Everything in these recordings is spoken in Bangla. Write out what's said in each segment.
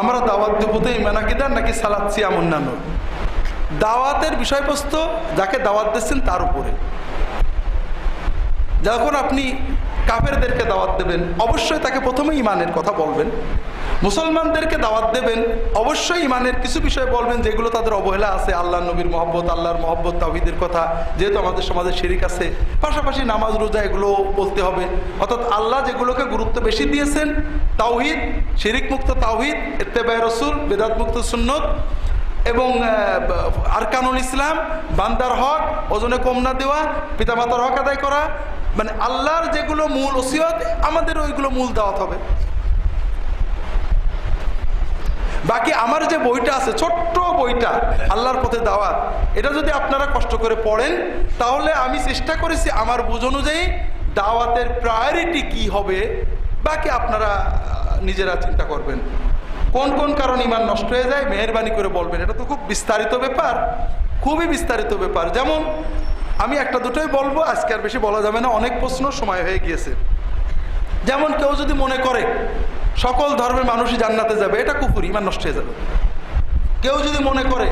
আমরা দাওয়াত দেবো তো ইমান আকিদার নাকি সালাদ, সিয়াম, অন্যান্য? দাওয়াতের বিষয়বস্তু যাকে দাওয়াত দিচ্ছেন তার উপরে। যখন আপনি কাফেরদেরকে দাওয়াত দেবেন, অবশ্যই তাকে প্রথমে ইমানের কথা বলবেন। মুসলমানদেরকে দাওয়াত দেবেন, অবশ্যই ইমানের কিছু বিষয় বলবেন যেগুলো তাদের অবহেলা আছে আল্লাহ নবীর মহব্বত, আল্লাহর মহব্বত তাহিদের কথা, যেহেতু আমাদের সমাজে শিরিক আছে। পাশাপাশি নামাজ, রোজা এগুলো বলতে হবে। অর্থাৎ আল্লাহ যেগুলোকে গুরুত্ব বেশি দিয়েছেন, তাওহিদ শিরিক মুক্ত তাওহিদ এত্তেবায় রসুল বেদাত মুক্ত সুন্নত এবং আরকানুল ইসলাম, বান্দার হক, ওজনে কম না দেওয়া, পিতামাতার হক আদায় করা। মানে আল্লাহর যেগুলো মূল ওসিয়ত, আমাদের ওইগুলো মূল দাওয়াত হবে। বাকি আমার যে বইটা আছে, ছোট্ট বইটা, আল্লাহর পথে দাওয়াত, এটা যদি আপনারা কষ্ট করে পড়েন, তাহলে আমি চেষ্টা করেছি আমার বুঝ অনুযায়ী দাওয়াতের প্রায়োরিটি কি হবে, বাকি আপনারা নিজেরা চিন্তা করবেন। কোন কোন কারণ ইমান নষ্ট হয়ে যায়, মেহরবানি করে বলবেন। এটা তো খুব বিস্তারিত ব্যাপার, খুবই বিস্তারিত ব্যাপার। যেমন, আমি একটা দুটোই বলব, আজকে আর বেশি বলা যাবে না, অনেক প্রশ্ন সময় হয়ে গিয়েছে। যেমন কেউ যদি মনে করে সকল ধর্মের মানুষই জান্নাতে যাবে, এটা কুকুর ইমান নষ্ট হয়ে যাবে। কেউ যদি মনে করে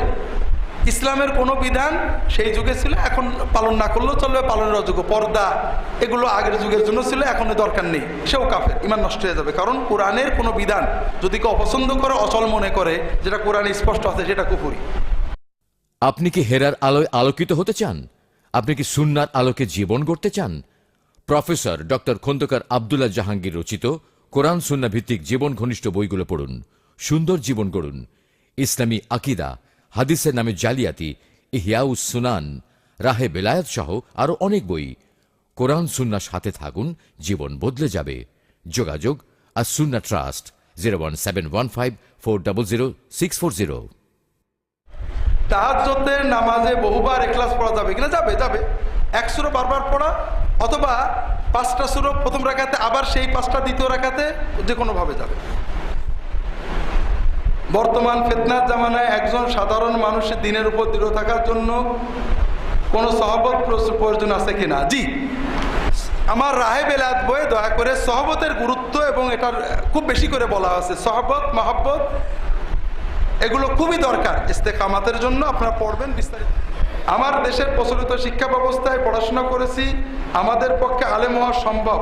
ইসলামের কোনো বিধান সেই যুগে ছিল, এখন পালন না করলেও চলবে, পালনের অযোগ্য। পর্দা এগুলো আগের যুগের জন্য ছিল, এখন দরকার নেই। সেও কাফের, ইমান নষ্ট হয়ে যাবে। কারণ কোরআনের কোনো বিধান যদি কেউ অপছন্দ করে, অচল মনে করে, যেটা কোরআনে স্পষ্ট আছে, সেটা কুফুরি। আপনি কি হেরার আলোয় আলোকিত হতে চান? আপনি কি সুন্নার আলোকে জীবন গড়তে চান? প্রফেসর ডক্টর খন্দকার আবদুল্লাহ জাহাঙ্গীর রচিত কোরআন সুন্না ভিত্তিক জীবন ঘনিষ্ঠ বইগুলো পড়ুন, সুন্দর জীবন গড়ুন। ইসলামী আকিদা, হাদিসের নামে জালিয়াতি, ইহিয়াউস সুনান, রাহে বেলায়ত সহ আরও অনেক বই। কোরআন সুন্নার সাথে থাকুন, জীবন বদলে যাবে। যোগাযোগ আর Sunnah trust, zero one seven one five four double zero six four zero. তাহাজ্জতের নামাজে বহুবার এখলাস পড়া যাবে কিনা? যাবে যাবে। এক সুরো বারবার পড়া, অথবা পাঁচটা সুরো প্রথম রাখাতে আবার সেই পাঁচটা দ্বিতীয় রাখাতে যে কোনোভাবে যাবে। বর্তমান ফেতনার জামানায় একজন সাধারণ মানুষের দিনের উপর দৃঢ় থাকার জন্য কোনো সহবত প্রয়োজন আছে কিনা? জি। আমার রাহে বেলাত বয়ে দয়া করে সহবতের গুরুত্ব এবং এটার খুব বেশি করে বলা আছে। সহবত, মহাব্বত এগুলো খুবই দরকার। ইস্তেকামাতের জন্য আপনারা পড়বেন বিস্তারিত। আমার দেশের প্রচলিত শিক্ষা ব্যবস্থায় পড়াশোনা করেছি। আমাদের পক্ষে আলেম হওয়া সম্ভব।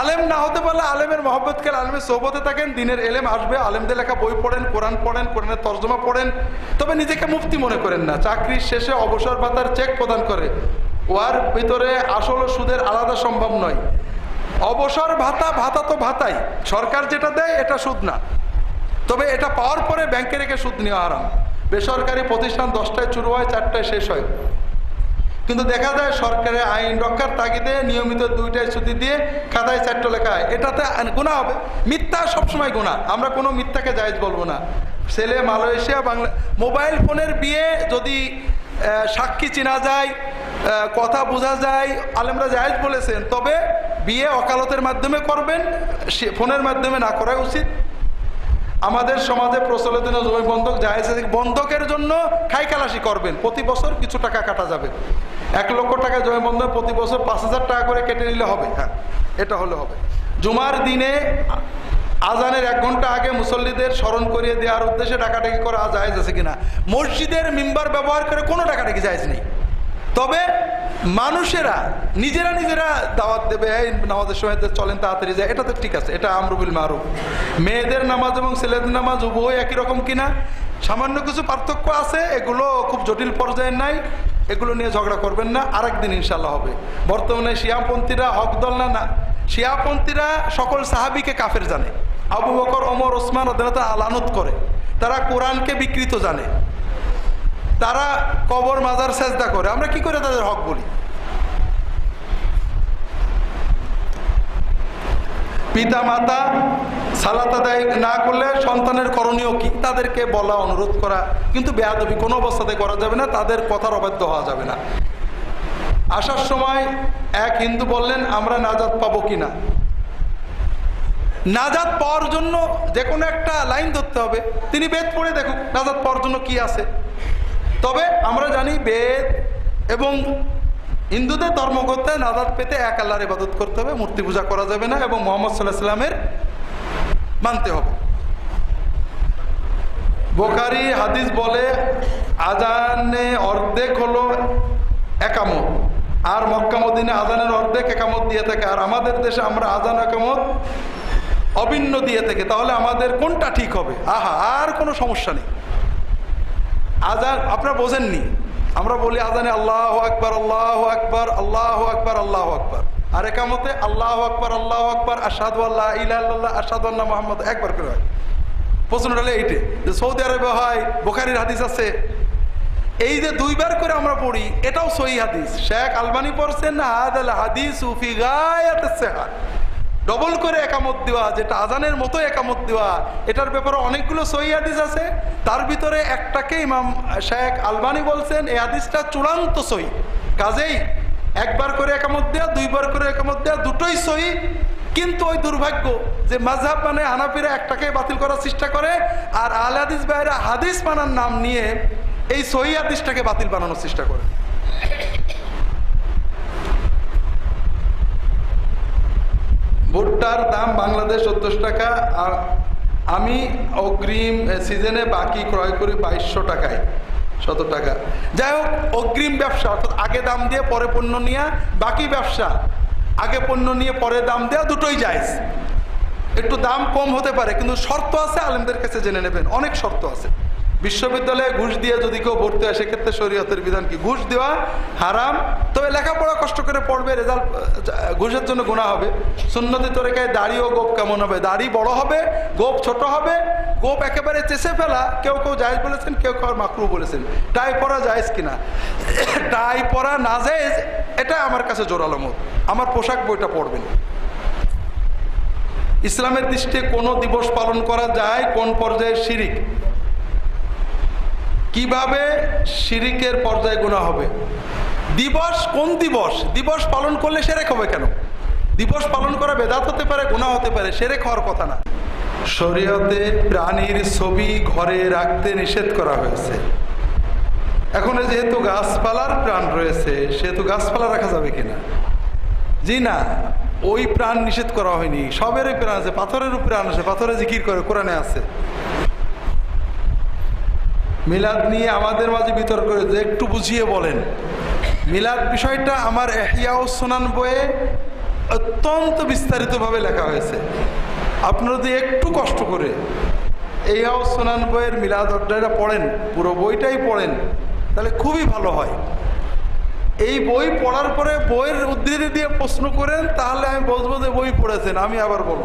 আলেম না হতে পারলে আলেমের মহব্বত খেলে আলেমের সোহবতে থাকেন, দিনের এলেম আসবে, আলেমদের লেখা বই পড়েন, কোরআন পড়েন, কোরআনের তর্জমা পড়েন। তবে নিজেকে মুক্তি মনে করেন না। চাকরির শেষে অবসর ভাতার চেক প্রদান করে। ওয়ার ভিতরে আসল সুদের আলাদা সম্ভব নয়। অবসর ভাতা ভাতা তো ভাতাই। সরকার যেটা দেয়, এটা সুদ না। তবে এটা পাওয়ার পরে ব্যাংকে রেখে সুদ নেওয়া আরাম বেসরকারি প্রতিষ্ঠান দশটায় শুরু হয়, চারটায় শেষ হয়। কিন্তু দেখা যায় সরকারের আইন রক্ষার তাগিদে নিয়মিত দুইটায় ছুটি দিয়ে খাতায় চারটো লেখা হয়। এটাতে গুণা হবে। মিথ্যা সবসময় গুণা আমরা কোনো মিথ্যাকে জায়েজ বলব না। ছেলে মালয়েশিয়া, বাংলা মোবাইল ফোনের বিয়ে যদি সাক্ষী চেনা যায় কথা বোঝা যায়, আলেমরা জায়েজ বলেছেন, তবে বিয়ে অকালতের মাধ্যমে করবেন ফোনের মাধ্যমে না করাই উচিত। আমাদের সমাজে প্রচলিত জমি বন্ধক জায়েজ। বন্ধকের জন্য খাই করবেন। প্রতি বছর কিছু টাকা কাটা যাবে। এক লক্ষ টাকা জমি বন্ধক প্রতি বছর পাঁচ হাজার টাকা করে কেটে নিলে হবে। হ্যাঁ এটা হলে হবে। জুমার দিনে আজানের এক ঘণ্টা আগে মুসল্লিদের স্মরণ করিয়ে দেওয়ার উদ্দেশ্যে টাকাটাকি করা জায়েজ আছে কিনা? মসজিদের মেম্বার ব্যবহার করে কোনো টাকাটাকি জায়েজ নেই। তবে মানুষেরা, নিজেরা নিজেরা দাওয়াত দেবে, এই নামাজের সময় চলেন তাড়াতাড়ি যায়, এটা তো ঠিক আছে, এটা আমরুবিল মারুফ। মেয়েদের নামাজ এবং ছেলেদের নামাজ উভয় একই রকম কিনা? সামান্য কিছু পার্থক্য আছে, এগুলো খুব জটিল পর্যায়ের নাই, এগুলো নিয়ে ঝগড়া করবেন না আরেক দিন ইনশাল্লাহ হবে। বর্তমানে শিয়াপন্থীরা হক দল না না, শিয়াপন্থীরা সকল সাহাবিকে কাফের জানে। আবু বকর, ওমর, ওসমান ওদের আলানত করে, তারা কোরআনকে বিকৃত জানে। তারা কবর মাজার সেজদা করে। আমরা কি করে তাদের হক বলি? পিতা মাতা সালাত আদায় না করলে সন্তানের করণীয় কি? তাদেরকে বলা, অনুরোধ করা। কিন্তু বেয়াদবি কোনো অবস্থাতে করা যাবে না, তাদের কথার অবাধ্য হওয়া যাবে না। আসার সময় এক হিন্দু বললেন, আমরা নাজাদ পাবো কিনা? নাজাদ পাওয়ার জন্য যে কোনো একটা লাইন ধরতে হবে। তিনি বেদ পড়ে দেখুক নাজাদ পাওয়ার জন্য কি আছে? তবে আমরা জানি বেদ এবং হিন্দুদের ধর্মকর্তা নাজাত পেতে এক আল্লাহর ইবাদত করতে হবে, মূর্তি পূজা করা যাবে না এবং মোহাম্মদ সাল্লাহ সাল্লামের মানতে হবে। বোখারি হাদিস বলে আজানে অর্ধেক হলো একামত, আর মক্কা মদিনে আজানের অর্ধেক একামত দিয়ে থাকে। আর আমাদের দেশে আমরা আজান একামত অভিন্ন দিয়ে থাকে। তাহলে আমাদের কোনটা ঠিক হবে? আহা, আর কোনো সমস্যা নেই। আজান আপনারা বোঝেননি। আমরা বলি আজানে আল্লাহ আকবর আল্লাহ আকবর আল্লাহ আকবর আল্লাহ আকবর। আর একামতে আল্লাহ আকবর আল্লাহ আকবর আসাদু আল্লাহ ইল্লাহ আসাদু মোহাম্মদ, একবার করে হয়। প্রশ্নটা এইটে, যে সৌদি আরবে হয়, বোখারির হাদিস আছে। এই যে দুইবার করে আমরা পড়ি, এটাও সহি হাদিস। শেখ আলবানি পড়ছেন আল হাদিস উফি গায়াত ডবল করে একামত দেওয়া, যেটা আজানের মতো একামত দেওয়া, এটার ব্যাপারে অনেকগুলো সহি হাদিস আছে। তার ভিতরে একটাকে ইমাম শেখ আলবানি বলছেন, এই হাদিসটা চূড়ান্ত সহি। কাজেই একবার করে একামত দেওয়া দুইবার করে একামত দেওয়া দুটোই সহি। কিন্তু ওই দুর্ভাগ্য যে মাঝহাব মানে হানাফিরা একটাকে বাতিল করার চেষ্টা করে, আর আল হাদিস ভাইরা হাদিস মানার নাম নিয়ে এই সহি হাদিসটাকে বাতিল বানানোর চেষ্টা করে। ভুট্টার দাম বাংলাদেশ সত্তর টাকা, আর আমি অগ্রিম সিজনে বাকি ক্রয় করি বাইশশো টাকায় শত টাকা। যাই হোক, অগ্রিম ব্যবসা, অর্থাৎ আগে দাম দিয়ে পরে পণ্য নেওয়া বাকি ব্যবসা, আগে পণ্য নিয়ে পরে দাম দেওয়া দুটোই জায়জ। একটু দাম কম হতে পারে, কিন্তু শর্ত আছে, আলেমদের কাছে জেনে নেবেন, অনেক শর্ত আছে। বিশ্ববিদ্যালয়ে ঘুষ দিয়ে যদি কেউ ভর্তি হয়, সেক্ষেত্রে শরীয়তের বিধান কি? ঘুষ দেওয়া হারাম তবে লেখাপড়া কষ্ট করে পড়বে রেজাল্ট ঘুষের জন্য গুণা হবে। সুন্নতি তরিকায় দাড়ি ও গোপ কেমন হবে? দাড়ি বড় হবে, গোপ ছোট হবে, গোপ একেবারে চেষে ফেলা, কেউ কেউ জায়েজ বলেছেন, কেউ কেউ মাকরু বলেছেন। টাই পরা জায়েজ কিনা? টাই পরা না জায়েজ, এটা আমার কাছে জোরালো মত। আমার পোশাক বইটা পড়বেন। ইসলামের দৃষ্টিতে কোনো দিবস পালন করা যায় কোন পর্যায়ে? শিরিক। কীভাবে শিরিকের পর্যায়ে গুণা হবে? দিবস কোন দিবস? দিবস পালন করলে সেরেক হবে কেন? দিবস পালন করা বেদাত হতে পারে গুণা হতে পারে, সেরেক হওয়ার কথা না। শরীয়তে প্রাণীর ছবি ঘরে রাখতে নিষেধ করা হয়েছে। এখন যেহেতু গাছপালার প্রাণ রয়েছে, সেহেতু গাছপালা রাখা যাবে কিনা? জি না, ওই প্রাণ নিষেধ করা হয়নি। সবেরই প্রাণ আছে পাথরেরও প্রাণ আছে, পাথরে জিকির করে, কোরআনে আছে। মিলাদ নিয়ে আমাদের মাঝে বিতর্ক যে একটু বুঝিয়ে বলেন। মিলাদ বিষয়টা আমার এহিয়া ও সোনান বইয়ে অত্যন্ত বিস্তারিতভাবে লেখা হয়েছে। আপনারা যদি একটু কষ্ট করে এহিয়া ও সোনান বইয়ের মিলাদ অধ্যায়টা পড়েন, পুরো বইটাই পড়েন, তাহলে খুবই ভালো হয়। এই বই পড়ার পরে বইয়ের উদ্ধৃতি দিয়ে প্রশ্ন করেন, তাহলে আমি বলব যে বই পড়েছেন, আমি আবার বলব।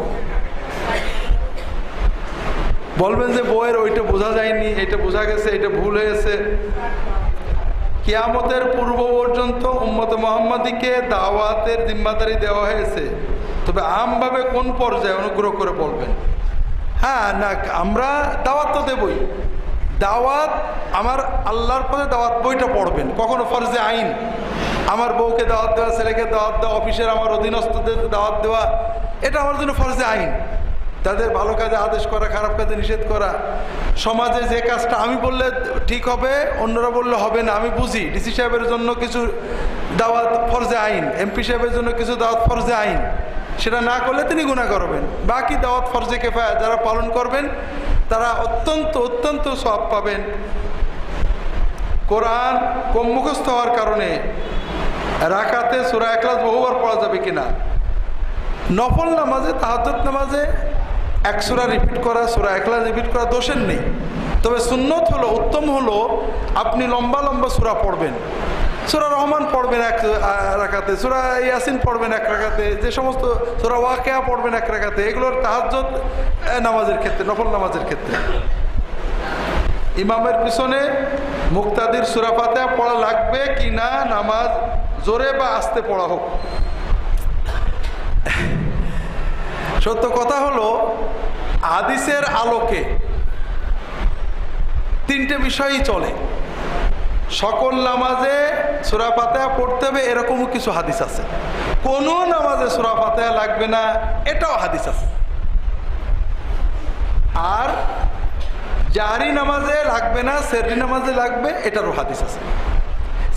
বলবেন যে বইয়ের ওইটা বোঝা যায়নি এটা বোঝা গেছে এটা ভুল হয়েছে। কিয়ামতের পূর্ব পর্যন্ত উম্মত মোহাম্মদীকে দাওয়াতের জিম্মাদারি দেওয়া হয়েছে। তবে আমভাবে কোন পর্যায়ে অনুগ্রহ করে বলবেন? হ্যাঁ না, আমরা দাওয়াত তো দেবই। দাওয়াত, আমার আল্লাহর পথে দাওয়াত বইটা পড়বেন। কখনো ফরজে আইন। আমার বউকে দাওয়াত দেওয়া, ছেলেকে দাওয়াত দেওয়া, অফিসের আমার অধীনস্থদের দাওয়াত দেওয়া, এটা আমার জন্য ফরজে আইন। তাদের ভালো কাজে আদেশ করা, খারাপ কাজে নিষেধ করা। সমাজে যে কাজটা আমি বললে ঠিক হবে, অন্যরা বললে হবে না, আমি বুঝি। ডিসি সাহেবের জন্য কিছু দাওয়াত ফরজে আইন এমপি সাহেবের জন্য কিছু দাওয়াত ফরজে আইন। সেটা না করলে তিনি গুণা করবেন। বাকি দাওয়াত ফরজে কেফায় যারা পালন করবেন, তারা অত্যন্ত অত্যন্ত সব পাবেন। কোরআন কম মুখস্থ হওয়ার কারণে রাখাতে সুরা একলাস বহুবার পড়া যাবে কিনা? নফল নামাজে তাহাজত নামাজে এক সুরা রিপিট করা, সুরা একলা রিপিট করা দোষের নেই। তবে সুন্নত হলো, উত্তম হলো, আপনি লম্বা লম্বা সুরা পড়বেন। সুরা রহমান পড়বেন এক রাখাতে সুরা ইয়াসিন পড়বেন এক রাখাতে যে সমস্ত সুরা ওয়াকেয়া পড়বেন এক রাখাতে এগুলোর তাহাজত নামাজের ক্ষেত্রে, নফল নামাজের ক্ষেত্রে। ইমামের পিছনে মুক্তাদির সুরা ফাতে পড়া লাগবে কি না, নামাজ জোরে বা আস্তে পড়া হোক। সত্য কথা হলো, হাদিসের আলোকে তিনটে বিষয়ই চলে। সকল নামাজে সুরা ফাতেহা পড়তে হবে, এরকমও কিছু হাদিস আছে। কোনো নামাজে সুরা ফাতেহা লাগবে না, এটাও হাদিস আছে। আর জাহারি নামাজে লাগবে না সেরি নামাজে লাগবে, এটারও হাদিস আছে।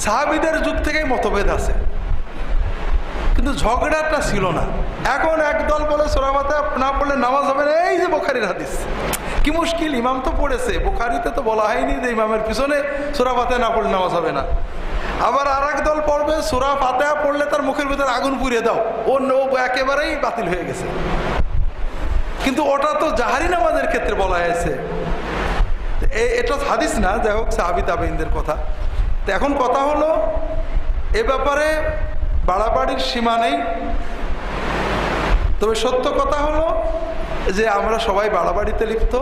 সাহাবিদের যুগ থেকেই মতভেদ আছে। কিন্তু ঝগড়াটা ছিল না। এখন একদল বলে সোরাবাতে না পড়লে নামাজ হবে না। এই যে বোখারির হাদিস। কি মুশকিল, ইমাম তো পড়েছে। বোখারিতে তো বলা হয়নি যে ইমামের পিছনে সুরা ফাতে না পড়লে নামাজ হবে না। আবার আর দল পড়বে সুরা ফাতে পড়লে তার মুখের ভিতরে আগুন পুড়িয়ে দাও। ও ও একেবারেই বাতিল হয়ে গেছে। কিন্তু ওটা তো জাহারি নামাজের ক্ষেত্রে বলা হয়েছে। এটা হাদিস না। যাই হোক, সাহাবি তাবেইনদের কথা। তো এখন কথা হলো, এ ব্যাপারে বাড়াবাড়ির সীমা নেই। তবে সত্য কথা হলো যে আমরা সবাই বাড়াবাড়িতে লিপ্ত।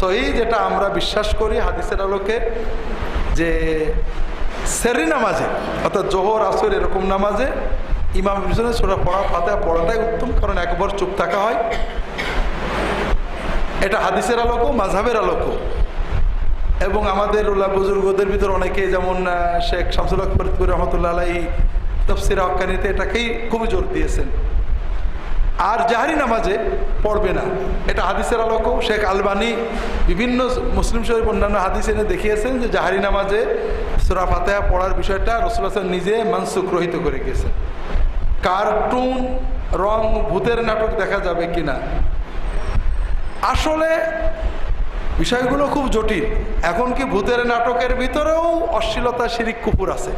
সহি যেটা আমরা বিশ্বাস করি হাদিসের আলোকে যে সেরি নামাজে, অর্থাৎ জোহর, আসর এরকম নামাজে ইমাম পিছনে সোরা পড়া ফাতে পড়াটাই উত্তম, কারণ একবার চুপ থাকা হয়। এটা হাদিসের আলোকও মাঝহাবের আলোকও। এবং আমাদের ওলা বুজুর্গদের ভিতর অনেকে যেমন শেখ শামসুল আকবর, রহমতুল্লাহ আলাই তফসির হকানিতে এটাকেই খুবই জোর দিয়েছেন। আর জাহারি নামাজে পড়বে না। এটা হাদিসের আলোকও শেখ আলবানি বিভিন্ন মুসলিম শরীফ অন্যান্য হাদিস এনে দেখিয়েছেন যে জাহারি নামাজে সুরা ফাতেহা পড়ার বিষয়টা রসুল হাসান নিজে মানসুক রহিত করে গেছেন। কার্টুন, রং, ভূতের নাটক দেখা যাবে কিনা? আসলে বিষয়গুলো খুব জটিল। এখন কি ভূতের নাটকের ভিতরেও অশ্লীলতা শিরিক কুকুর আছে।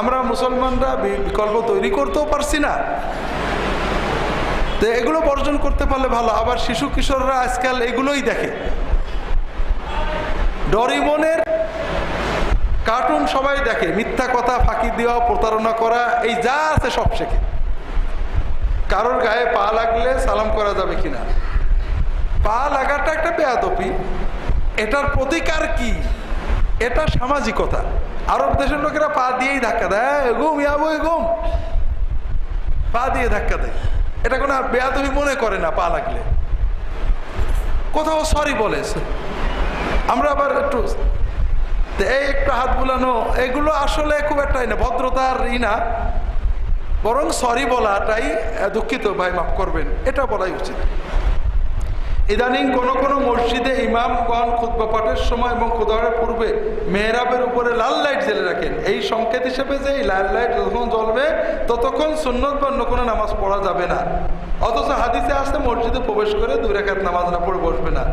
আমরা মুসলমানরা বিকল্প তৈরি করতেও পারছি না। তো এগুলো বর্জন করতে পারলে ভালো, আবার শিশু কিশোররা আজকাল এগুলোই দেখে। ডরিমনের কার্টুন সবাই দেখে, মিথ্যা কথা, ফাঁকি দেওয়া, প্রতারণা করা, এই যা আছে সব শেখে। কারোর গায়ে পা লাগলে সালাম করা যাবে কিনা? পা লাগাটা একটা বেয়াদপি। এটার প্রতিকার কি? এটা সামাজিকতা। আরব দেশের লোকেরা পা দিয়েই ধাক্কা দেয় "এই, ঘুম ইয়াবো ঘুম। পা দিয়ে ধাক্কা দেয়। এটা কোনো বেয়াদবি মনে করে না পা লাগলে। কোথাও সরি বলে আমরা আবার একটু এই একটু হাত বুলানো এগুলো আসলে খুব একটা না ভদ্রতার ই না। বরং সরি বলাটাই দুঃখিত ভাই মাফ করবেন এটা বলাই উচিত। ইদানিং কোন কোন মসজিদে ইমামগণ খুতবা পাঠের সময় এবং খুদারের পূর্বে মেহরাবের উপরে লাল লাইট জেলে রাখেন। এই সংকেত হিসেবে যে এই লাল লাইট যখন জ্বলবে, ততক্ষণ সুন্নত বা অন্য কোনো নামাজ পড়া যাবে না। অথচ হাদিসে আসতে মসজিদে প্রবেশ করে দুই রেখাত নামাজ না পড়ে বসবে না।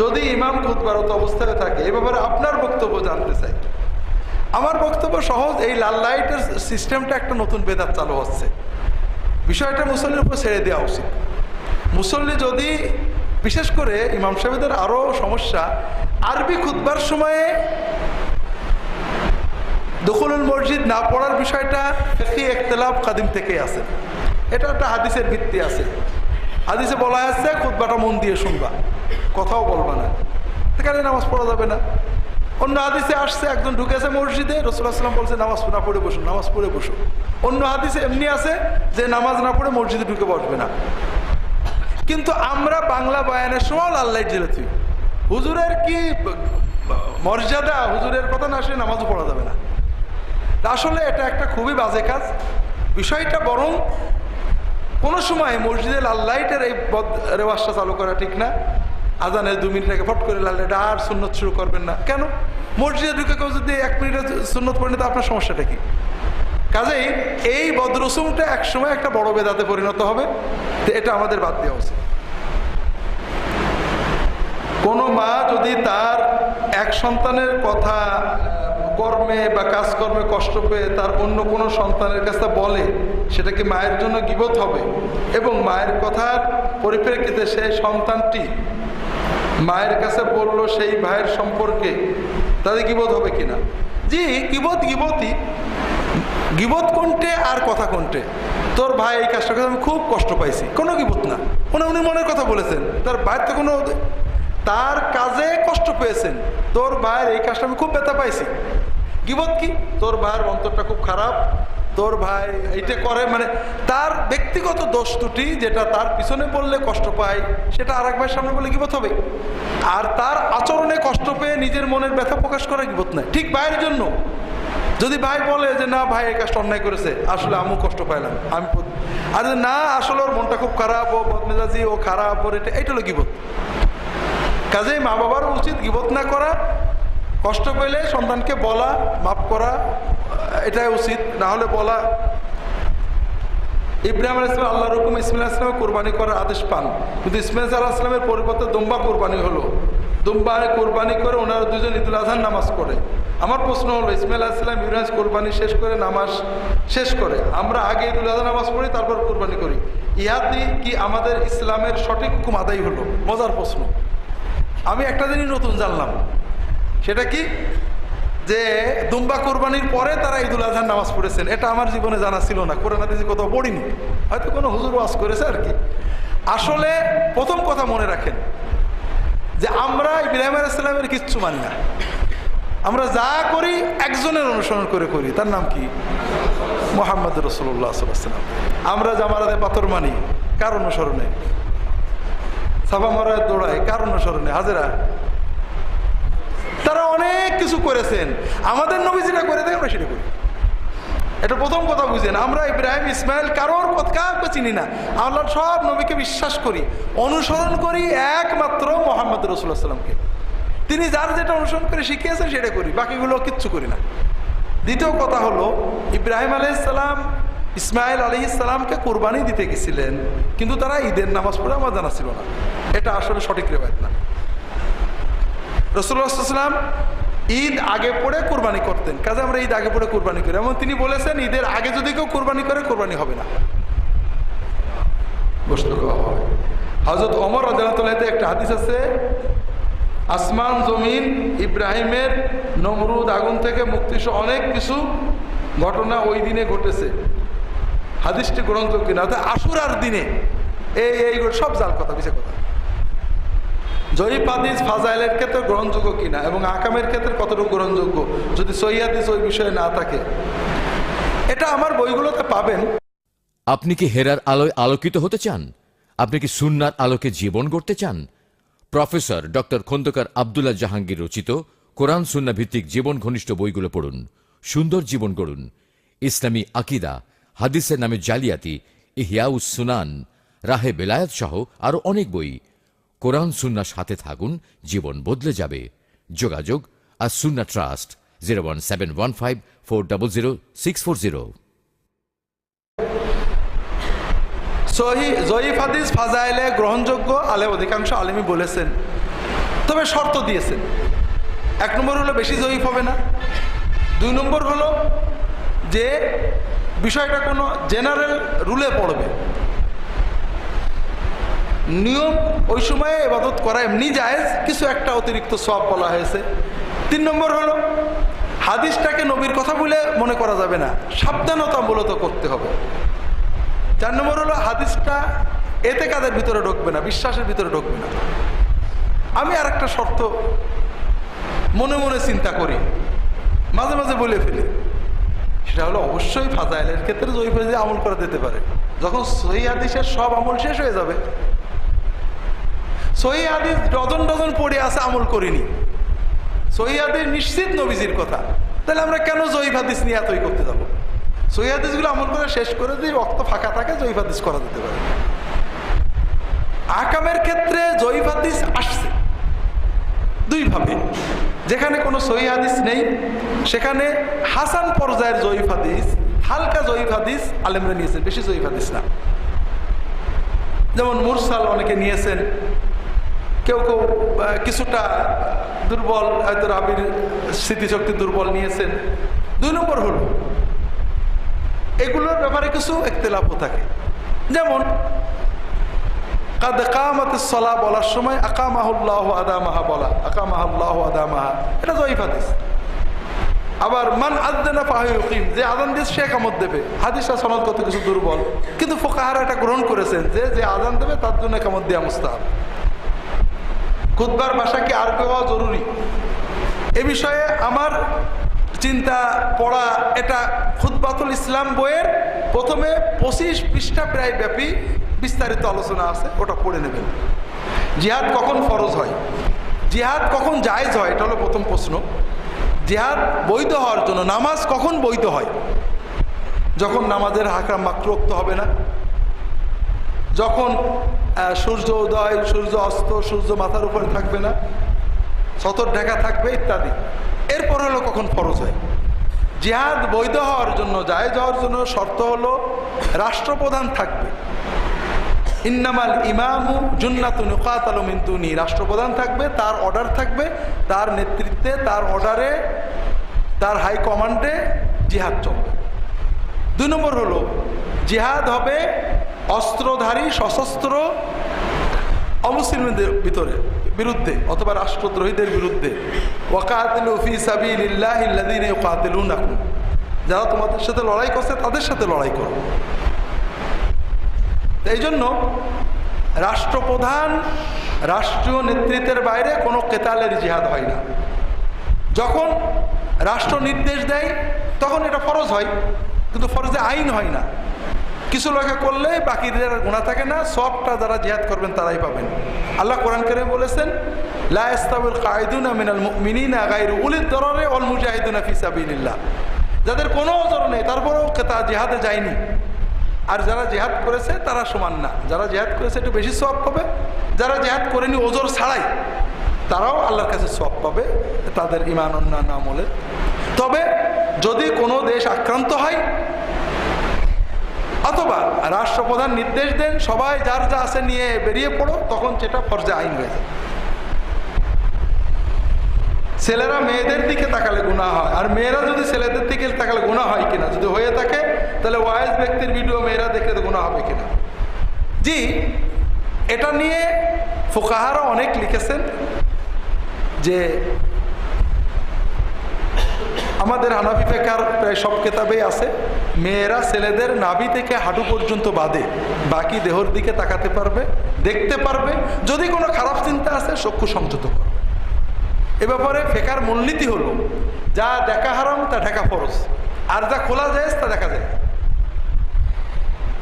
যদি ইমাম খুতবারত অবস্থায় থাকে, এ ব্যাপারে আপনার বক্তব্য জানতে চাই। আমার বক্তব্য সহজ, এই লাল লাইটের সিস্টেমটা একটা নতুন বেদার চালু হচ্ছে। বিষয়টা মুসল্লির উপর ছেড়ে দেওয়া উচিত। মুসল্লি যদি, বিশেষ করে ইমাম সাহেবদের আরও সমস্যা, আরবি খুতবার সময়ে দখলুল মসজিদ না পড়ার বিষয়টা ফেকি একতলাফ কাদিম থেকে আছে। এটা একটা হাদিসের ভিত্তি আছে। হাদিসে বলা আছে, খুতবাটা মন দিয়ে শুনবা, কথাও বলবা না। সেখানে নামাজ পড়া যাবে না। অন্য হাদিসে আসছে, একজন ঢুকেছে মসজিদে সাল্লাম বলছে, নামাজ না পড়ে বসুন নামাজ পড়ে বসুন অন্য হাদিসে এমনি আছে যে, নামাজ না পড়ে মসজিদে ঢুকে বসবে না। কিন্তু আমরা বাংলা বয়ানের সময় লাল লাইট জ্বেলেছি। হুজুরের কি মর্যাদা? হুজুরের কথা না আসলে নামাজও পড়া যাবে না। আসলে এটা একটা খুবই বাজে কাজ। বিষয়টা বরং কোনো সময় মসজিদে লাল লাইটের এই রেওয়াজটা চালু করা ঠিক না। আজানের দু মিনিট আগে ফট করে লাল লাইট, আর সুন্নত শুরু করবেন না। কেন? মসজিদে ঢুকে কেউ যদি এক মিনিটে সুন্নত পড়ে তো আপনার সমস্যাটা কি? কাজেই এই বদরসুমটা একসময় একটা বড় বেদাতে পরিণত হবে। এটা আমাদের বাদ দেওয়া উচিত। কোনো মা যদি তার এক সন্তানের কথা কর্মে বা কাজকর্মে কষ্ট পেয়ে তার অন্য কোনো সন্তানের কাছে বলে, সেটা কি মায়ের জন্য গিবত হবে? এবং মায়ের কথার পরিপ্রেক্ষিতে সেই সন্তানটি মায়ের কাছে বলল সেই ভাইয়ের সম্পর্কে তাদের গিবত হবে কিনা? জি, গিবত, গিবতই। গিবত কোনটে আর কথা কোনটে? তোর ভাই এই কাজটা করে আমি খুব কষ্ট পাইছি। কোনো গিবত না। উনি উনি মনের কথা বলেছেন। তার ভাইয়ের তো কোনো তার কাজে কষ্ট পেয়েছেন। তোর ভাইয়ের এই কাজটা আমি খুব ব্যথা পাইছি। গিবত কি? তোর ভাইয়ের অন্তরটা খুব খারাপ। তোর ভাই এইটা করে মানে তার ব্যক্তিগত দোষ ত্রুটি যেটা তার পিছনে বললে কষ্ট পায়, সেটা আর এক ভাইয়ের সামনে বলে গিবত হবে। আর তার আচরণে কষ্ট পেয়ে নিজের মনের ব্যথা প্রকাশ করা গিবত নয়। ঠিক ভাইয়ের জন্য। যদি ভাই বলে যে, না ভাই, এই কাজটা অন্যায় করেছে, আসলে আমিও কষ্ট পাইলাম। আমি আর না, আসলে ওর মনটা খুব খারাপ, ও বদমেজাজি, ও খারাপ, ওর এটা এইটা হলো গিবত। কাজেই মা বাবারও উচিত গিবত না করা, কষ্ট পেলে সন্তানকে বলা, মাফ করা, এটাই উচিত। না হলে বলা ইব্রাহিম আলাইসলাম আল্লাহ রকম ইসমাইল আসলামে কোরবানি করার আদেশ পান। কিন্তু ইসমাইল আলাহিসামের পরিবর্তে দুম্বা কোরবানি হলো। দুম্বা কোরবানি করে ওনারা দুজন ঈদুল আজহার নামাজ পড়ে। আমার প্রশ্ন হলো, ইসমাইল আসলাম ইব্রাহিম কোরবানি শেষ করে নামাজ শেষ করে। আমরা আগে ঈদুল আজহা নামাজ পড়ি, তারপর কোরবানি করি। ইহাতে কি আমাদের ইসলামের সঠিক হুকুম আদায় হলো? মজার প্রশ্ন। আমি একটা জিনিস নতুন জানলাম। সেটা কি? যে দুম্বা কোরবানির পরে তারা ঈদুল আজহার নামাজ পড়েছেন। এটা আমার জীবনে জানা ছিল না। কোরআন হাদিসে কোথাও পড়িনি। হয়তো কোনো হুজুর ওয়াজ করেছে আর কি। আসলে প্রথম কথা মনে রাখেন যে আমরা ইব্রাহিম আলাইসাল্লামের কিচ্ছু মানি না। আমরা যা করি, একজনের অনুসরণ করে করি। তার নাম কি? মোহাম্মদ রসুল্লাহ সাল্লাম। আমরা জামারাতে পাথর মানি, কার অনুসরণে? সাফা মরায় দৌড়ায়, কার অনুসরণে? হাজেরা? তারা অনেক কিছু করেছেন। আমাদের নবী যেটা করে দেয়, আমরা সেটা করি। এটা প্রথম কথা বুঝেন। আমরা ইব্রাহিম, ইসমাইল কারোর কথা কাউকে চিনি না। আমরা সব নবীকে বিশ্বাস করি। অনুসরণ করি একমাত্র মোহাম্মদ রসুল্লাহ সাল্লামকে তিনি যার যেটা অনুসরণ করে শিখিয়েছেন সেটা করি, বাকিগুলো কিচ্ছু করি না। দ্বিতীয় কথা হলো, ইব্রাহিম আলাইসাল্লাম ইসমাইল আলী ইসলামকে কোরবানি দিতে গেছিলেন, কিন্তু তারা ঈদের নামাজ পড়ে আমার জানা ছিল না। এটা আসলে সঠিক রেবায়ত না। রসুল্লাহাম ঈদ আগে পড়ে কোরবানি করতেন। কাজে আমরা ঈদ আগে পড়ে কোরবানি করি। এবং তিনি বলেছেন, ঈদের আগে যদি কেউ কোরবানি করে, কোরবানি হবে না। হজরত অমর রাজাতে একটা হাদিস আছে, আসমান, জমিন, ইব্রাহিমের নমরুদ আগুন থেকে মুক্তিসহ অনেক কিছু ঘটনা ওই দিনে ঘটেছে। হাদিসটি গ্রহণযোগ্য কিনা? অর্থাৎ আশুরার দিনে। এই এইগুলো সব জাল কথা বিষয় কথা। জয়ীব হাদিস ফাজাইলের ক্ষেত্রে গ্রহণযোগ্য কিনা এবং আকামের ক্ষেত্রে কতটুকু গ্রহণযোগ্য? যদি সহিদিস ওই বিষয়ে না থাকে। এটা আমার বইগুলোতে পাবেন। আপনি কি হেরার আলোয় আলোকিত হতে চান? আপনি কি সুন্নার আলোকে জীবন গড়তে চান? প্রফেসর ডক্টর খন্দকার আবদুল্লাহ জাহাঙ্গীর রচিত কোরআন সুন্না ভিত্তিক জীবন ঘনিষ্ঠ বইগুলো পড়ুন। সুন্দর জীবন গড়ুন। ইসলামী আকিদা, হাদিসের নামে জালিয়াতি, ইহিয়াউস সুনান, রাহে বেলায়াত সহ আরও অনেক বই। কোরআন সুন্নার সাথে থাকুন, জীবন বদলে যাবে। যোগাযোগ আর Sunnah trust, zero one seven one five four double zero six four zero. জয়ীফ হাদিস ফাজাইলে গ্রহণযোগ্য আলে অধিকাংশ আলেমি বলেছেন। তবে শর্ত দিয়েছেন। এক নম্বর হলো বেশি জয়ীফ হবে না। দুই নম্বর হলো যে বিষয়টা কোনো জেনারেল রুলে পড়বে। নিয়ম ওই সময়ে এবাদত করা এমনি জায়েজ, কিছু একটা অতিরিক্ত সব বলা হয়েছে। তিন নম্বর হলো, হাদিসটাকে নবীর কথা বলে মনে করা যাবে না, সাবধানতা মূলত করতে হবে। চার নম্বর হলো, হাদিসটা এতে কাদের ভিতরে ঢুকবে না, বিশ্বাসের ভিতরে ঢুকবে না। আমি আর একটা শর্ত মনে মনে চিন্তা করি, মাঝে মাঝে বলে ফেলি। সেটা হলো, অবশ্যই ফাজাইলের ক্ষেত্রে ফেজে আমল করা যেতে পারে। যখন সহি হাদিসের সব আমল শেষ হয়ে যাবে সহি হাদিস ডজন ডজন পড়ে আছে, আমল করিনি। সহি হাদিস নিশ্চিত নবীজির কথা। তাহলে আমরা কেন জয়ী হাদিস নিয়ে এতই করতে যাব? সহি হাদিসগুলো আমল করে শেষ করে দিয়ে রক্ত ফাঁকা থাকে জয়ী হাদিস করা যেতে পারে। আকামের ক্ষেত্রে জয়ী হাদিস আসছে। দুইভাবে। যেখানে কোনো সহি হাদিস নেই, সেখানে হাসান পর্যায়ের জয়ীফ হাদিস, হালকা জয়ীফ হাদিস আলেমরা নিয়েছেন, বেশি জয়ীফ হাদিস না। যেমন মুরসাল অনেকে নিয়েছেন কেউ কেউ কিছুটা দুর্বল, হয়তো রাবির স্মৃতিশক্তি দুর্বল নিয়েছেন। দুই নম্বর হলো, এগুলোর ব্যাপারে কিছু একতেলাপও থাকে। যেমন বলার সময় বলা এটা আবার, মান যে আদান সে দেবে। কিছু দুর্বল। কিন্তু ফোকাহারা এটা গ্রহণ করেছেন যে যে আদান দেবে, তার জন্য কামত দেওয়া মুস্তাহাব। খুদবার ভাষা কি আর হওয়া জরুরি? এ বিষয়ে আমার চিন্তা পড়া এটা খুদবাতুল ইসলাম বইয়ের প্রথমে পঁচিশ পৃষ্ঠা প্রায় ব্যাপী বিস্তারিত আলোচনা আছে, ওটা পড়ে নেবেন। জিহাদ কখন ফরজ হয়? জিহাদ কখন জায়েজ হয়? এটা হলো প্রথম প্রশ্ন। জিহাদ বৈধ হওয়ার জন্য নামাজ কখন বৈধ হয়? যখন নামাজের হাকরাম মাকরুক্ত হবে না। যখন সূর্য উদয়, সূর্য অস্ত, সূর্য মাথার উপরে থাকবে না, সতর ঢাকা থাকবে ইত্যাদি। এরপর হলো কখন ফরজ হয়। জিহাদ বৈধ হওয়ার জন্য, জায়েজ হওয়ার জন্য শর্ত হলো রাষ্ট্রপ্রধান থাকবে। ইন্নামাল ইমামু জুন্নাতুন কাতালু মিন্তুনি রাষ্ট্রপ্রধান থাকবে, তার অর্ডার থাকবে, তার নেতৃত্বে, তার অর্ডারে, তার হাই কমান্ডে জিহাদ চলবে। দুই নম্বর হলো, জিহাদ হবে অস্ত্রধারী, সশস্ত্র অমুসলিমদের ভিতরে, বিরুদ্ধে, অথবা রাষ্ট্রদ্রোহীদের বিরুদ্ধে। যারা তোমাদের সাথে লড়াই করছে, তাদের সাথে লড়াই করো। এই জন্য রাষ্ট্রপ্রধান, রাষ্ট্রীয় নেতৃত্বের বাইরে কোনো কেতালের জিহাদ হয় না। যখন রাষ্ট্র নির্দেশ দেয়, তখন এটা ফরজ হয়, কিন্তু ফরজে আইন হয় না। কিছু লোকে করলে বাকিদের গুণা থাকে না, সবটা যারা জিহাদ করবেন তারাই পাবেন। আল্লাহ কোরআন করে বলেছেন মিনাল যাদের কোনো ওজর নেই, তারপরেও তা জেহাদে যায়নি। আর যারা জেহাদ করেছে, তারা সমান না। যারা জেহাদ করেছে, একটু বেশি সব পাবে। যারা জেহাদ করেনি, ওজোর ছাড়াই তারাও আল্লাহর কাছে সব পাবে, তাদের ইমান অন্যান্য আমলের। তবে যদি কোনো দেশ আক্রান্ত হয় অথবা রাষ্ট্রপ্রধান নির্দেশ দেন, সবাই যার যা আছে নিয়ে বেরিয়ে পড়ো, তখন সেটা ফরজে আইন হয়ে যায় ছেলেরা মেয়েদের দিকে তাকালে গুণা হয়, আর মেয়েরা যদি ছেলেদের দিকে তাকালে গুণা হয় কিনা, যদি হয়ে থাকে, তাহলে ওয়াইজ ব্যক্তির ভিডিও মেয়েরা দেখলে গুণা হবে কিনা? জি, এটা নিয়ে ফোকাহারা অনেক লিখেছেন যে আমাদের হানাফি ফেকার প্রায় সব কেতাবেই আছে। মেয়েরা ছেলেদের নাভি থেকে হাঁটু পর্যন্ত বাদে। বাকি দেহর দিকে তাকাতে পারবে, দেখতে পারবে। যদি কোনো খারাপ চিন্তা আছে চক্ষু সংযত করবে। এ ব্যাপারে ফেকার মূলনীতি হলো, যা দেখা হারাম, তা ঢাকা ফরজ। আর যা খোলা যায় তা দেখা যায়।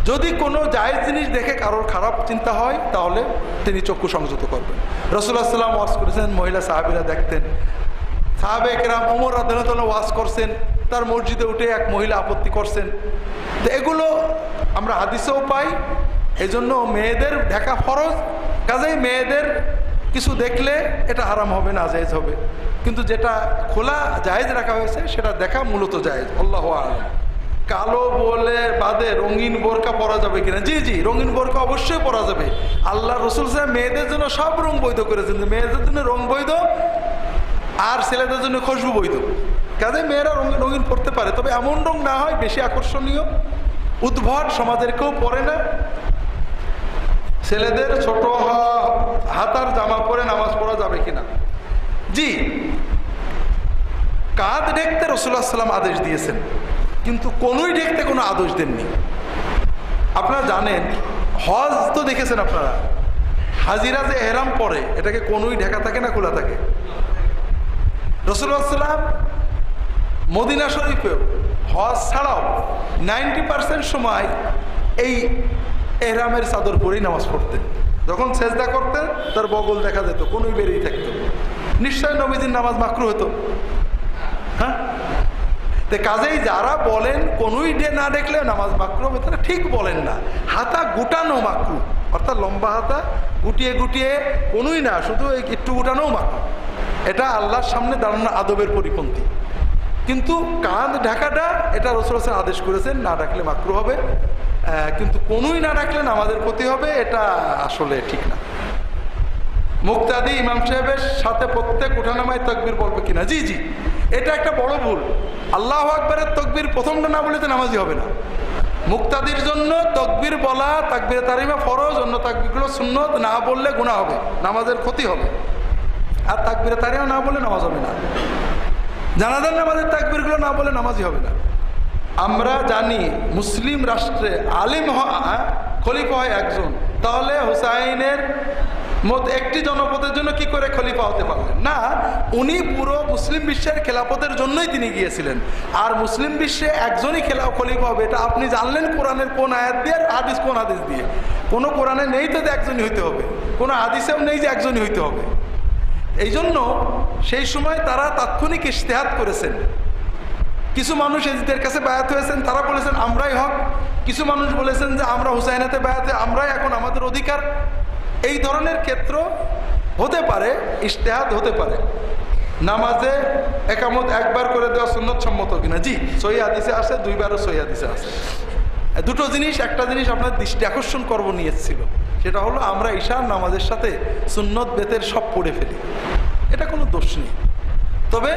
যদি কোনো জায়েজ জিনিস দেখে কারোর খারাপ চিন্তা হয়, তাহলে তিনি চক্ষু সংযত করবেন। রসুল্লাহ সাল্লাম ওয়াজ করেছেন, মহিলা সাহাবিরা দেখতেন। সাহাবে একরাম ওমর আদালত ওয়াজ করছেন তার মসজিদে উঠে এক মহিলা আপত্তি করছেন। তো এগুলো আমরা হাদিসেও পাই এই জন্য মেয়েদের ঢাকা ফরজ, কাজেই মেয়েদের কিছু দেখলে এটা হারাম হবে না, জায়েজ হবে। কিন্তু যেটা খোলা জায়েজ রাখা হয়েছে, সেটা দেখা মূলত জায়েজ, আল্লাহ আলম কালো বলে বাদে রঙিন বোরকা পরা যাবে কিনা? জি জি, রঙিন বোরকা অবশ্যই পরা যাবে। আল্লাহ রসুল সাহেব মেয়েদের জন্য সব রং বৈধ করেছেন। মেয়েদের জন্য রং বৈধ আর ছেলেদের জন্য খুশবু বৈধ। কাজে মেয়েরা রঙিন রঙিন পড়তে পারে, তবে এমন রং না হয় বেশি আকর্ষণীয়। উদ্ভট সমাজের কেউ পরে না। ছেলেদের ছোট হাতার জামা পরে নামাজ পড়া যাবে কিনা? জি, কাঁধ ঢেকতে রসুল্লাহ সাল্লাম আদেশ দিয়েছেন, কিন্তু কোনোই ঢেকতে কোনো আদেশ দেননি। আপনারা জানেন, হজ তো দেখেছেন আপনারা, হাজিরা যে এহরাম পরে এটাকে কোনোই ঢেকা থাকে না, খোলা থাকে। রসুল্লাহ সাল্লাম মদিনা শরীফেও হজ ছাড়াও নাইনটি পার্সেন্ট সময় এই এহরামের চাদর পরেই নামাজ পড়তেন। যখন সেজদা করতেন, তার বগল দেখা যেত, কোনোই বেরিয়ে থাকতো নিশ্চয় নবীদিন নামাজ মাকরু হতো। হ্যাঁ? তো কাজেই যারা বলেন, কোনোই ডে না দেখলে নামাজ মাকরু হবে, তারা ঠিক বলেন না। হাতা গুটানো মাকরু, অর্থাৎ লম্বা হাতা গুটিয়ে গুটিয়ে কোনোই না, শুধু একটু গুটানো মাকরু। এটা আল্লাহর সামনে দাঁড়ানো আদবের পরিপন্থী। কিন্তু কাঁধ ঢাকাটা এটা রসুল হাসান আদেশ করেছেন, না ডাকলে মাকরু হবে। কিন্তু কোনোই না ডাকলে নামাজের ক্ষতি হবে, এটা আসলে ঠিক না। মুক্তাদি ইমাম সাহেবের সাথে প্রত্যেক উঠানামায় তকবির বলবে কিনা? জি জি। এটা একটা বড় ভুল। আল্লাহ আকবরের তকবির প্রথমটা না বলে তো নামাজি হবে না। মুক্তাদির জন্য তকবির বলা, তাকবির তারিমা ফরজ, অন্য তাকবিরগুলো সুন্নত, না বললে গুণা হবে, নামাজের ক্ষতি হবে। আর তাকবির তারিমা না বলে নামাজ হবে না। জানাজার নামাজের তাকবিরগুলো না বলে নামাজি হবে না। আমরা জানি মুসলিম রাষ্ট্রে আলিম হ- খলিফা হয় একজন। তাহলে হুসাইনের মত একটি জনপদের জন্য কি করে খলিফা হতে পারলেন? না, উনি পুরো মুসলিম বিশ্বের খেলাপথের জন্যই তিনি গিয়েছিলেন। আর মুসলিম বিশ্বে একজনই খেলা খলিফা হবে, এটা আপনি জানলেন কোরআনের কোন আয়াত দিয়ে আর হাদিস কোন হাদিস দিয়ে। কোনো কোরআনে নেই তো একজনই হইতে হবে। কোনো হাদিসেও নেই যে একজনই হইতে হবে। এই জন্য সেই সময় তারা তাৎক্ষণিক ইশতেহাত করেছেন। কিছু মানুষ এজিদের কাছে বায়াত হয়েছেন, তারা বলেছেন, আমরাই হক। কিছু মানুষ বলেছেন যে, আমরা হুসাইনাতে বায়াতে, আমরাই এখন আমাদের অধিকার। এই ধরনের ক্ষেত্র হতে পারে ইশতেহাত হতে পারে। নামাজে একামত একবার করে দেওয়া সুন্নত সম্মত কিনা? জি, সহি হাদিসে আসে, দুইবারও সহি হাদিসে আসে। দুটো জিনিস, একটা জিনিস আপনার দৃষ্টি আকর্ষণ করব নিয়েছিল। সেটা হলো আমরা ঈশান নামাজের সাথে সুন্নত বেতের সব পড়ে ফেলি। এটা কোনো দোষ নেই। তবে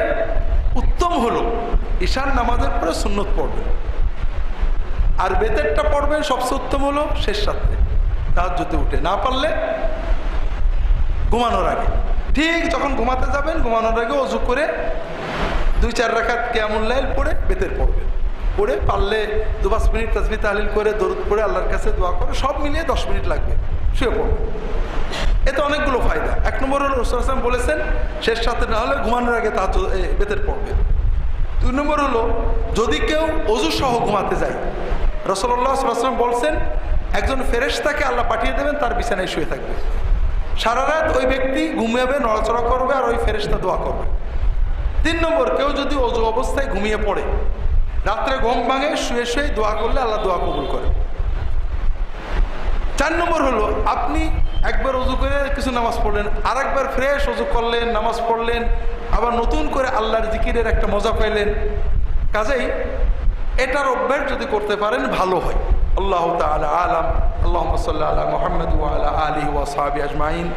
উত্তম হলো ঈশান নামাজের পরে সুন্নত পড়বেন। আর বেতেরটা পড়বেন, সবচেয়ে উত্তম হলো শেষ সাথে রাত যদি উঠে। না পারলে ঘুমানোর আগে। ঠিক যখন ঘুমাতে যাবেন, ঘুমানোর আগে অজু করে দুই চার রাখাত কেমন পড়ে বেতের পড়বেন। পড়ে পারলে দু পাঁচ মিনিট তাসবি তাহলিল করে, দরুদ পড়ে, আল্লাহর কাছে দোয়া করে, সব মিলিয়ে দশ মিনিট লাগবে। শুয়ে পড়বে এতে অনেকগুলো ফায়দা। এক নম্বর হল রসুল আসলাম বলেছেন, শেষ সাথে না হলে ঘুমানোর আগে তা বেতের পড়বে। দুই নম্বর হলো, যদি কেউ অজু সহ ঘুমাতে যায় রসল্লাহ সাল্লাম বলছেন, একজন ফেরেশতাকে আল্লাহ পাঠিয়ে দেবেন, তার বিছানায় শুয়ে থাকবে। সারা রাত ওই ব্যক্তি ঘুমিয়ে নড়াচড়া করবে আর ওই ফেরেশতা দোয়া করবে। তিন নম্বর, কেউ যদি অজু অবস্থায় ঘুমিয়ে পড়ে রাত্রে ঘুম ভাঙে, শুয়ে শুয়ে দোয়া করলে আল্লাহ দোয়া কবুল করে। চার নম্বর হলো, আপনি একবার অজু করে কিছু নামাজ পড়লেন আর একবার ফ্রেশ অজু করলেন, নামাজ পড়লেন, আবার নতুন করে আল্লাহর জিকিরের একটা মজা পাইলেন। কাজেই এটার অভ্যাস যদি করতে পারেন, ভালো হয়। আল্লাহ তালা আলাম। আল্লাহ সাল্লাহ মোহাম্মদ আলী ওয়াসাবি আজমাইন।